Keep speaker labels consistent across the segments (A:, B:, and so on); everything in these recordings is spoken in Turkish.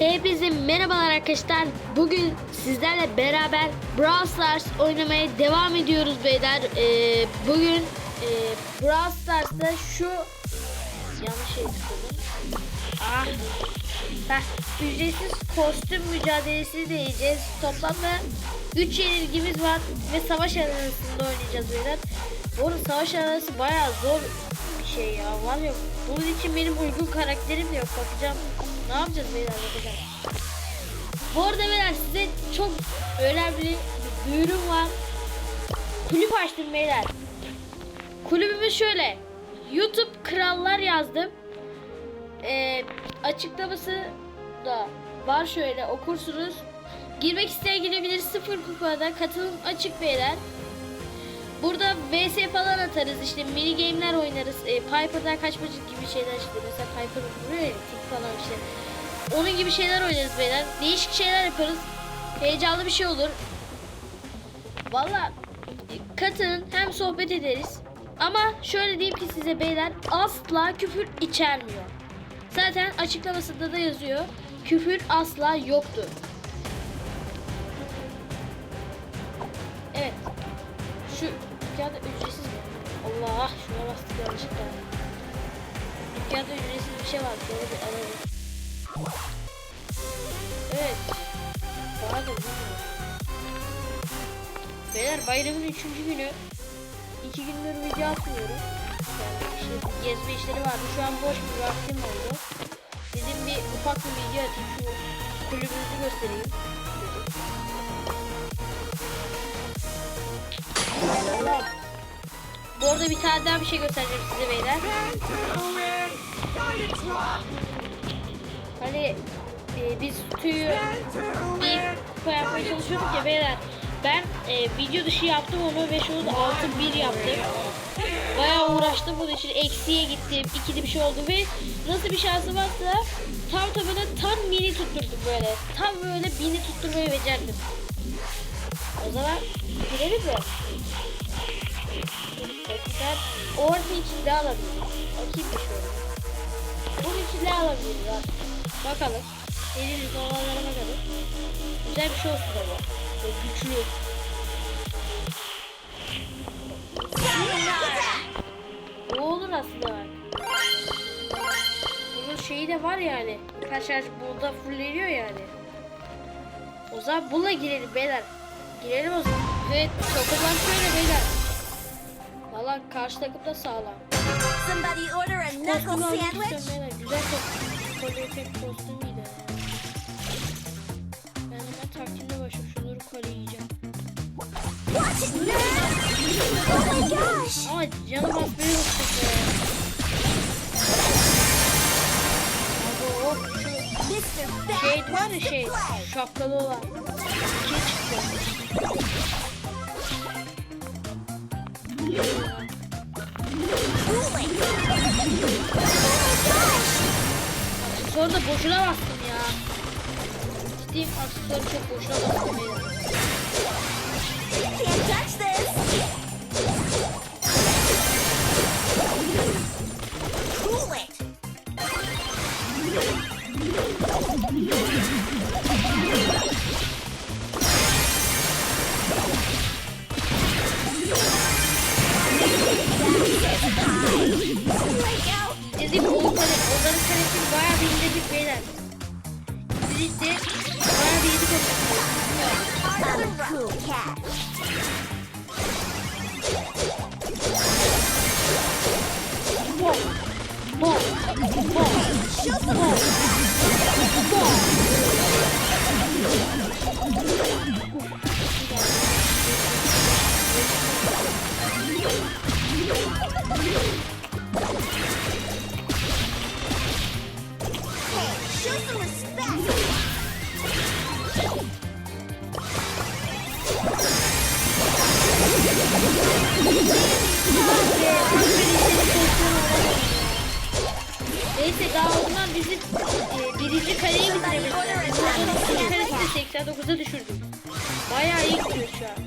A: Hepinize merhabalar arkadaşlar. Bugün sizlerle beraber Brawl Stars oynamaya devam ediyoruz beyler. Ee, bugün e, Brawl Stars'ta şu yanlış şey. Ah. Heh, ücretsiz kostüm mücadelesi deneyeceğiz. Toplamda 3 yenilgimiz var ve savaş arenasında oynayacağız beyler. Bu arada savaş arenası bayağı zor bir şey ya. Var ya bunun için benim uygun karakterim de yok. Bakacağım. Ne yapacağız beyler bakacağım. Bu arada beyler size çok önemli bir duyurum var. Kulüp açtım beyler. Kulübümüz şöyle. YouTube krallar yazdım. Ee, açıklaması da var şöyle okursunuz. Girmek isteyen girebilir sıfır kupada katılım açık beyler. Burada vs falan atarız işte mini game'ler oynarız. E, Piper'dan kaçmacık gibi şeyler işte mesela Piper vuruyor ya tik falan işte. Onun gibi şeyler oynarız beyler. Değişik şeyler yaparız. Heyecanlı bir şey olur. Valla katılın hem sohbet ederiz. Ama şöyle diyeyim ki size beyler asla küfür içermiyor. Zaten açıklamasında da yazıyor. Küfür asla yoktur. Evet. Şu dükkanda ücretsiz mi? Allah şuna bastık yanlışlıkla. Dükkanda ücretsiz bir şey var. Şöyle bir alalım. Evet. Daha da bilmiyorum. Beyler bayramın üçüncü günü. iki gündür video atmıyorum. Yani işte gezme işleri vardı. Şu an boş bir vaktim oldu. Dedim bir ufak bir video atayım. Şu kulübümüzü göstereyim. Bu arada bir tane daha bir şey göstereceğim size beyler. Hani e, biz tüyü bir kupa yapmaya çalışıyorduk ya beyler. Ben e, video dışı yaptım onu ve şunu da 6-1 yaptım. Bayağı uğraştım bunun için. Eksiye gittim. ikili bir şey oldu ve nasıl bir şansım varsa tam tabana tam mini tutturdum böyle. Tam böyle bini tutturmayı becerdim. O zaman girelim mi? Eskiden orta içinde alabiliriz. Bakayım bir şöyle. Bunun içinde alabiliriz abi. Bakalım. Elimiz olanlara bakalım. Güzel bir şey olsun ama. Böyle güçlü. O olur aslında. Bunun şeyi de var yani. Birkaç şarj burada fulleniyor yani. O zaman bununla girelim beyler. Girelim o zaman. Evet takımlar şöyle beyler. Valla karşı takım da sağlam.
B: Somebody order a knuckle sandwich.
A: Güzel. Kolye kostüm iyiydi. Ben hemen taktimle başlıyorum. Şunları kolye yiyeceğim.
B: Watch it now! Oh my gosh!
A: Ama canım unuttuk be. Abi o şey var ya şey şapkalı olan. İki çıktı.
B: Gosh!
A: Aksesuarı da boşuna bastım ya. Ciddiyim aksesuarı çok boşuna bastım.
B: Can't touch
A: Dedim o kale, onların kalesini bayağı bir indirdik beyler. Biz de bayağı bir yedik o
B: I'm a cool cat.
A: Bom, bom, bom,
B: Show some
A: bom. 9'a düşürdüm. Bayağı iyi gidiyor şu an.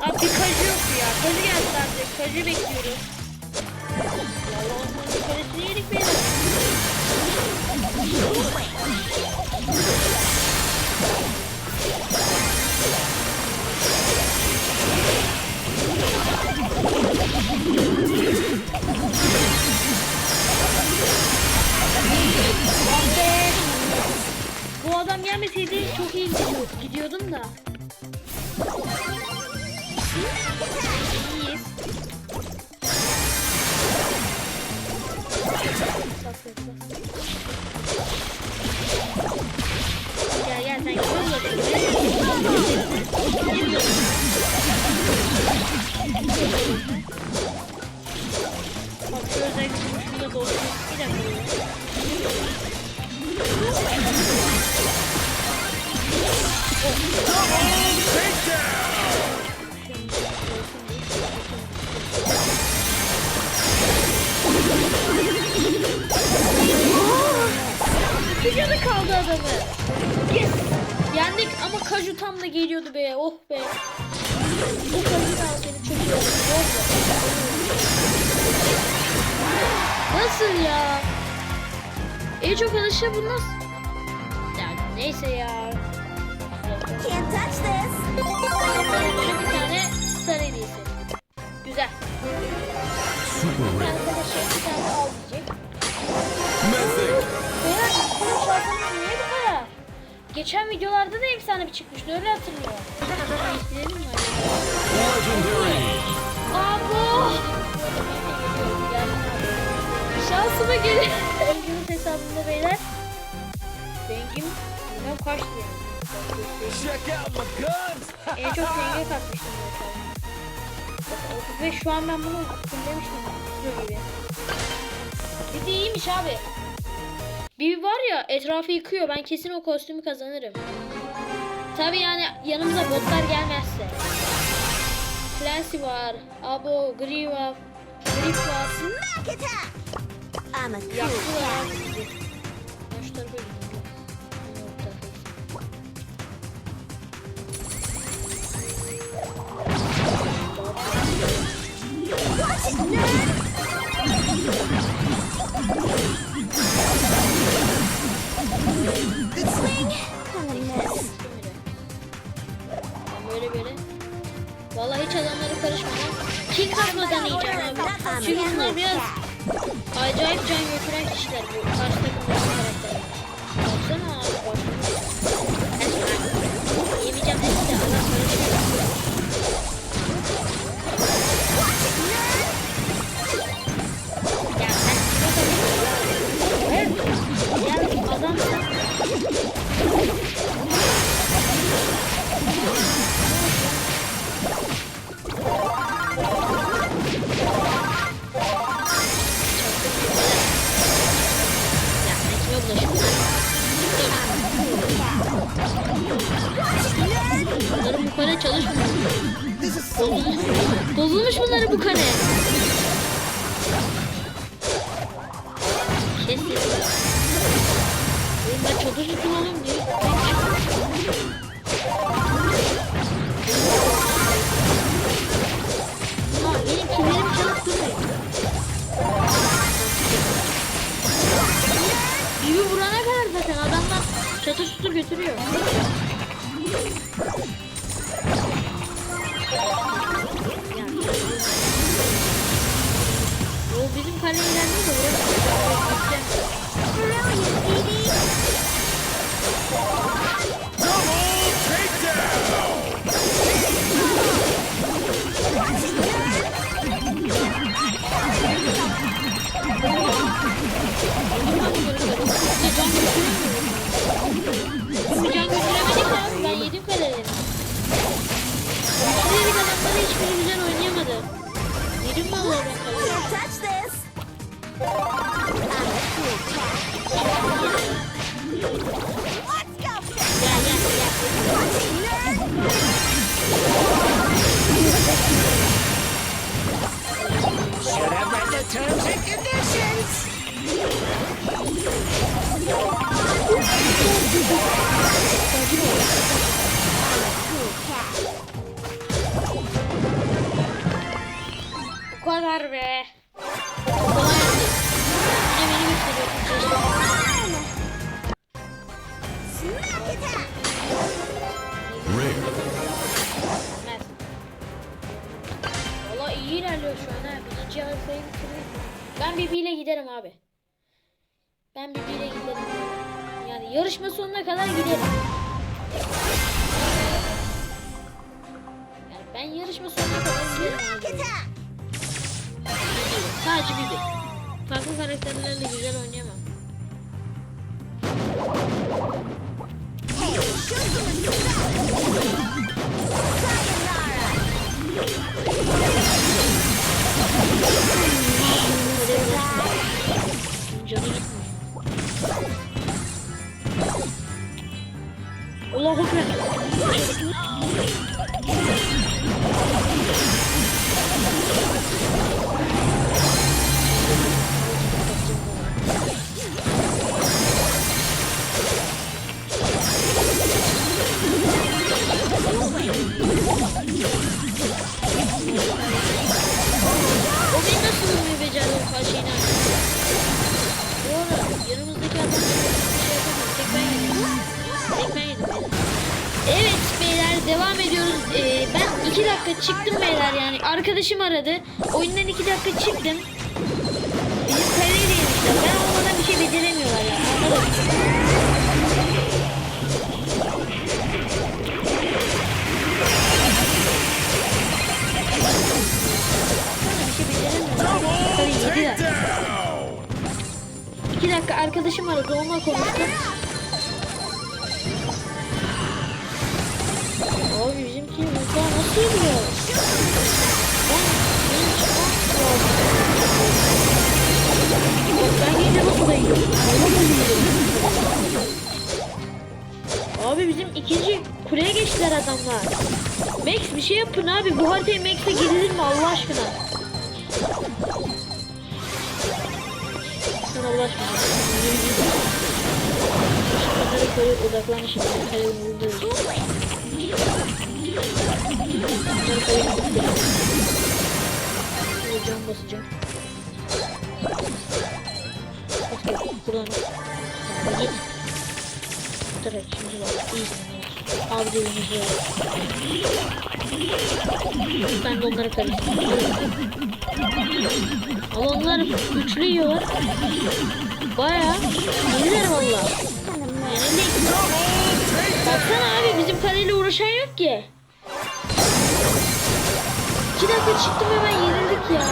A: Abi bir kaju yok ya. Kaju geldi artık. Kaju bekliyoruz. Bak şu özellikle şunu da doldurayım. Bir dakika. Bir canı kaldı adamı. Yes. Yendik ama Kaju tam da geliyordu be. Oh be. Bu Kaju da seni. Nasıl ya? En çok alışa bu nasıl? Ya neyse ya.
B: Can't touch this.
A: Bir tane sarı hediyesi. Güzel.
C: Super.
A: Arkadaşlar bir tane al diyecek.
C: Mythic.
A: Beyler bu şarkının niye bu kadar? Geçen videolarda da efsane bir çıkmıştı öyle hatırlıyorum. Değiştirelim mi?
C: Legendary.
A: Abo! Şansıma gelin. Bengimin hesabında beyler. Bengim bilmem kaçtı yani. En çok denge katmıştım 35 şu an ben bunu demiştim. Kilo gibi. De iyiymiş abi. Bir var ya etrafı yıkıyor. Ben kesin o kostümü kazanırım. Tabi yani yanımıza botlar gelmezse. Clancy var. Abo, Gri var. Grip var.
B: Smack attack. I'm a cool
A: Yaktılar.
B: cat.
A: Ben Vallahi hiç adamlara karışmadan kill kasmadan yiyeceğim abi. Çünkü bunlar biraz acayip can götüren kişiler bu karşı takımdaki karakterler. Kes sesini. Oğlum ben çadır tuttum oğlum diye. Ha benim kimlerim çalıp duruyor. Bibi vurana kadar zaten adamlar çatır çutur götürüyor. Ya. O bizim kaleye ilerliyor da buraya Bu kadar be.
B: Attack.
C: Rare.
A: Gitmez. Valla giderim abi. Ben Bibi ile giderim. Yani yarışma sonuna kadar giderim. Yani ben yarışma sonuna kadar giderim. abi. Sadece bir bir. Farklı karakterlerle güzel oynayamam.
B: Hey,
A: Evet beyler devam ediyoruz. Ee, ben iki dakika çıktım beyler yani. Arkadaşım aradı. Oyundan iki dakika çıktım. Bizim kareyle yemişler. Ben olmadan bir şey beceremiyorlar ya. Anladım. Bir şey dakika arkadaşım aradı onunla konuştum. Allah. Abi bizim ikinci kuleye geçtiler adamlar. Max bir şey yapın abi. Bu haritaya Max'e girilir mi Allah aşkına? Sana ulaşmayacağım. Onlara koyu odaklan şimdi. Kale umurunda değil. Onlara cam basacağım. Buradan. Tamam, git. Direkt şimdi bak. İyisin. Abi de önümüzde Ben de onları karıştırıyorum. Ama onlar güçlü yiyorlar. Bayağı iyiler valla. Baksana abi bizim kaleyle uğraşan yok ki. Dakika çıktım ve ben yenildik ya.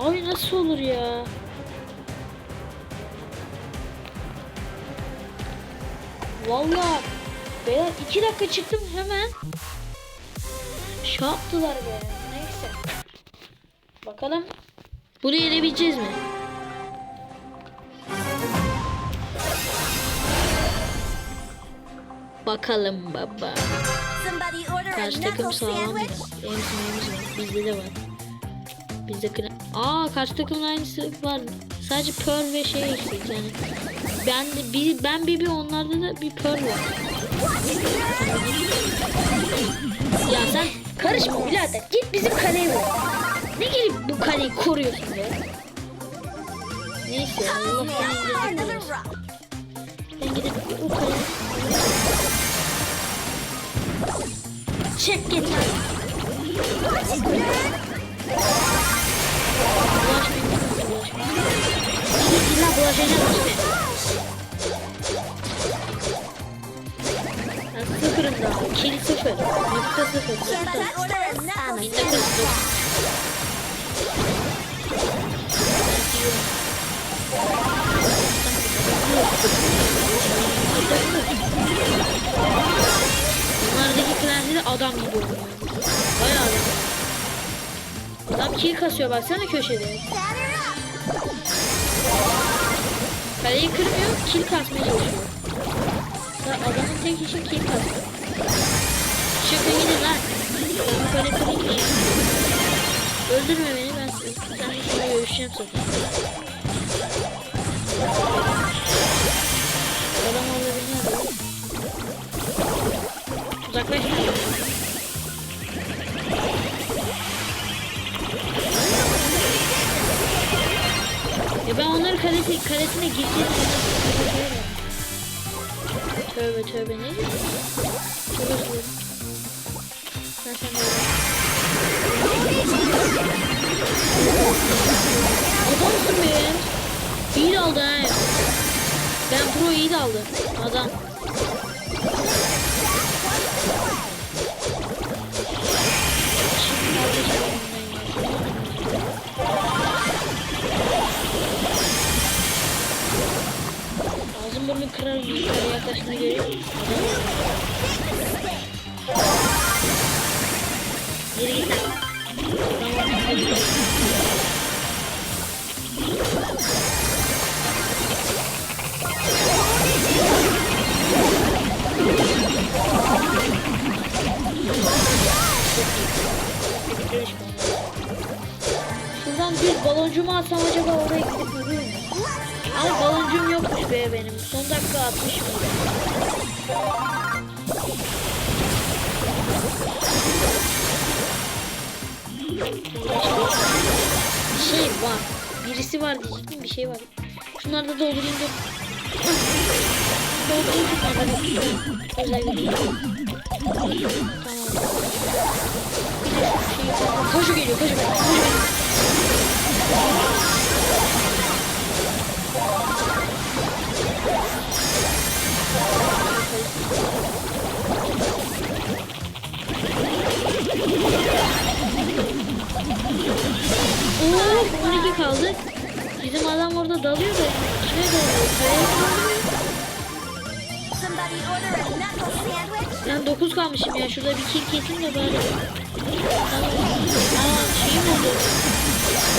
A: Abi nasıl olur ya? Valla beyler iki dakika çıktım hemen şey be. Neyse. Bakalım bunu yenebileceğiz mi? Bakalım baba. Karşı takım sağlam? Benim sınavımız var. Bizde de var. Bizde kına... Aa karşı takımın aynısı var. Sadece Pearl ve şey eksik yani. Ben de bir ben bir bir onlarda da bir Pearl var. Ya sen karışma birader. Git bizim kaleye vur. Ne gelip bu kaleyi koruyorsun be? Neyse Allah
B: Yeah,
A: seni
B: another
A: indirsin.
B: rock.
A: Ben gidip o kaleyi... Çek git.
B: Watch it, nerd!
A: Bulaşmayın. Bulaşmayın. İlla bulaşacağım işte. Ben sıfırım daha. Kill sıfır. Nokta sıfır.
B: Can't
A: Nokta.
B: touch order a knuckle
A: Bin dokuz yüz. Bunlardaki klanları adam gibi oynuyor. Bayağı adam. Adam kill kasıyor baksana köşede. Kaleyi kırmıyor, kill kasmaya çalışıyor. Adamın tek işi kill kasmak. Çıkın gidin lan. Bu kale kırayım ki. Öldürme beni ben seninle sonra görüşeceğim zaten. Adam Uzaklaşma. Ya ben onları kalesi, kalesine gireceğim. Tövbe tövbe ne? Çok özür. Ben sen de Adamsın be. İyi de aldı ha. Ben pro iyi de aldı. Adam. Ağzım burnu kırar yukarı yaklaştığını görüyor musun? Yürü git lan. Şuradan bir baloncumu atsam acaba oraya gidip? Ama baloncum yokmuş be benim. Son dakika atmışım. Bir şey var. Birisi var diyecektim bir şey var. Şunları da doldurayım dur. Doldurayım şunları. Özel bir Tamam. Koy- Koşu geliyor, koşu geliyor, koşu geliyor. Oo, 12 kaldı. Bizim adam orada dalıyor da. İçine dalıyor. Kayaya
B: sandwich?
A: Ben 9 kalmışım ya. Şurada bir kill kesin de bari. Aa şeyim oldu.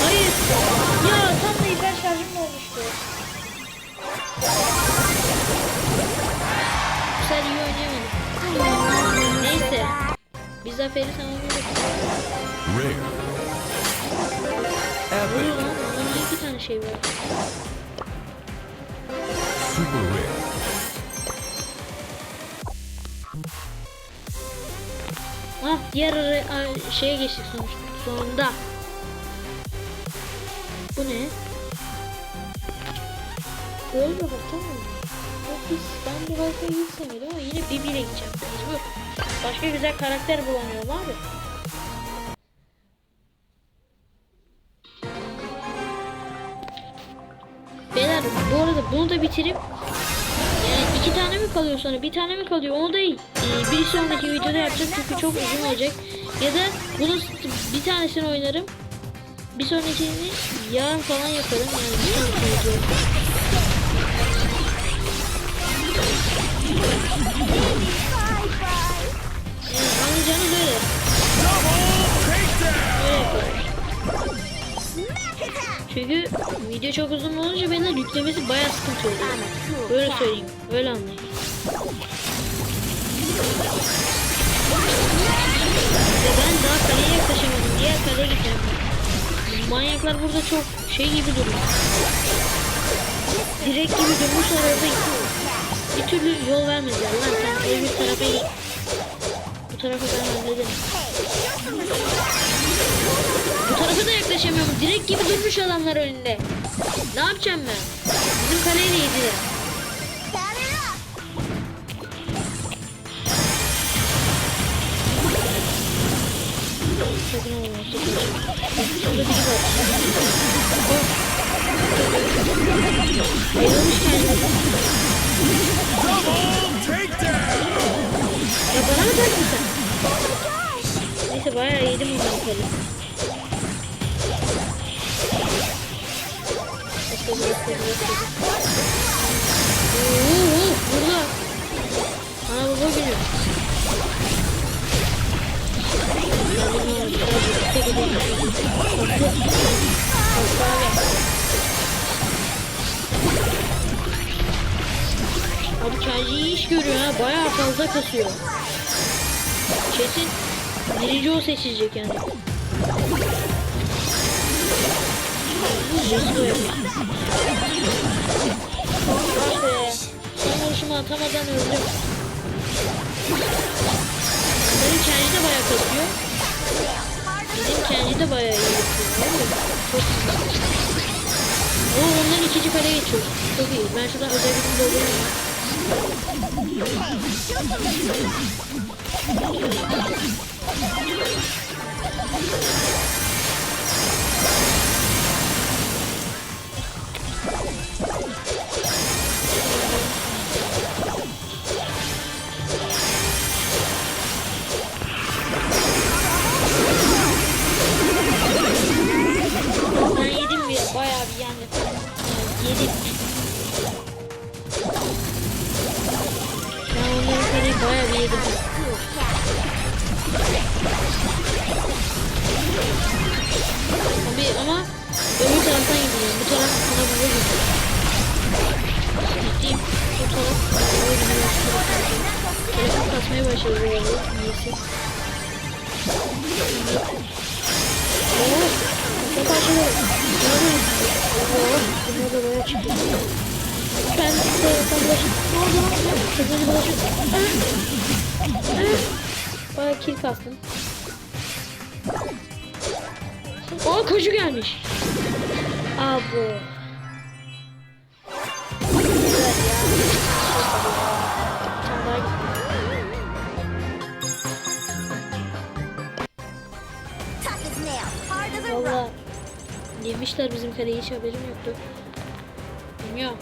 A: Hayır. Ya tam da hiper şarjım olmuştu. Sefer iyi oynayamadım. Neyse. Biz zaferi tamamladık.
D: Epic.
A: lan. Onun iki tane şey var.
D: Super rare.
A: Ah diğer a- şeye geçtik sonuçta. Sonunda. Bu ne? Böyle bir harita mı? Yok biz ben bu haritaya gitsemiyordum ama yine bir bire gideceğim. Mecbur. Başka güzel karakter bulamıyorum abi. Beyler bu arada bunu da bitirip yani iki tane mi kalıyor sonra bir tane mi kalıyor onu da e, bir sonraki videoda yapacağız çünkü çok uzun olacak. Ya da bunu bir tanesini oynarım. Bir sonrakini yarın falan yaparım yani bir sonraki
B: bye.
A: Yani anlayacağınız öyle. Çünkü video çok uzun olunca benden yüklemesi bayağı sıkıntı oluyor. Böyle söyleyeyim. Öyle anlayın. Manyaklar burada çok şey gibi duruyor. Direkt gibi durmuşlar orada bir türlü yol vermediler lan sen öbür tarafa git. Bu tarafa ben hallederim. Bu tarafa da yaklaşamıyorum. Direkt gibi durmuş adamlar önünde. Ne yapacağım ben? Bizim kaleyi de yediler. Ayrılmış kendisi. Ya bana mı taktın sen? Neyse bayağı yedim ondan kaleyi. Let's go, let's go, let's go. Oo, oo, burada. Ana baba gülüyor. Abi Kenji iyi iş görüyor ha. Bayağı fazla kasıyor. Kesin birinci o seçilecek yani. Jasper yapıyor. Ah be. Son vuruşumu atamadan öldüm. Bayağı kasıyor. Bizim Kenji de bayağı iyi yapıyor. Çok güzel. Oo, ondan ikinci kale geçiyor. Çok iyi. Ben şuradan özel bir doldurayım. Bayağı bir yani yedik. Ben onların parayı bayağı bir yedim. Abi ama öbür taraftan gidiyor. Bu taraf bana böyle gidiyor. Ciddiyim. Bu taraf böyle gidiyor. Telefon kasmaya başladı bu arada. Neyse. Oo, çok aşırı. Ben de bulaşık. Ne oldu lan? Telefon bulaşık. Bayağı kill kastım. Aa koşu gelmiş. Abo. Evet ya. Yemişler bizim kaleyi hiç haberim yoktu. Bilmiyorum.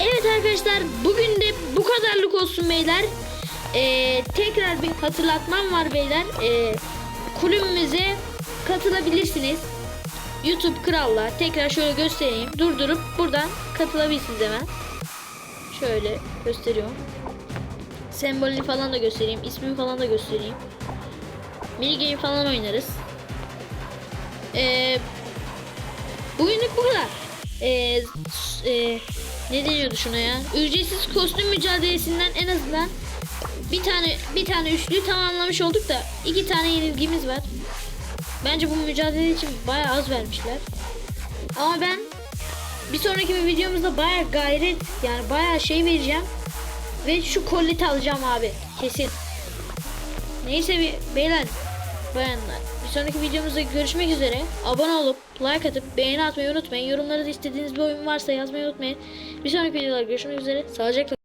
A: Evet arkadaşlar bugün de bu kadarlık olsun beyler. Ee, tekrar bir hatırlatmam var beyler. Ee, kulübümüze katılabilirsiniz. YouTube Krallar tekrar şöyle göstereyim. Durdurup buradan katılabilirsiniz hemen. Şöyle gösteriyorum. Sembolünü falan da göstereyim. ismini falan da göstereyim. Mini game falan oynarız. Ee, bugünlük bu kadar. Ee, e, ne deniyordu şuna ya? Ücretsiz kostüm mücadelesinden en azından bir tane bir tane üçlüyü tamamlamış olduk da iki tane yenilgimiz var. Bence bu mücadele için bayağı az vermişler. Ama ben bir sonraki bir videomuzda bayağı gayret yani bayağı şey vereceğim. Ve şu kolleti alacağım abi. Kesin. Neyse beyler bayanlar. Bir sonraki videomuzda görüşmek üzere. Abone olup like atıp beğeni atmayı unutmayın. Yorumlara da istediğiniz bir oyun varsa yazmayı unutmayın. Bir sonraki videolarda görüşmek üzere. Sağlıcakla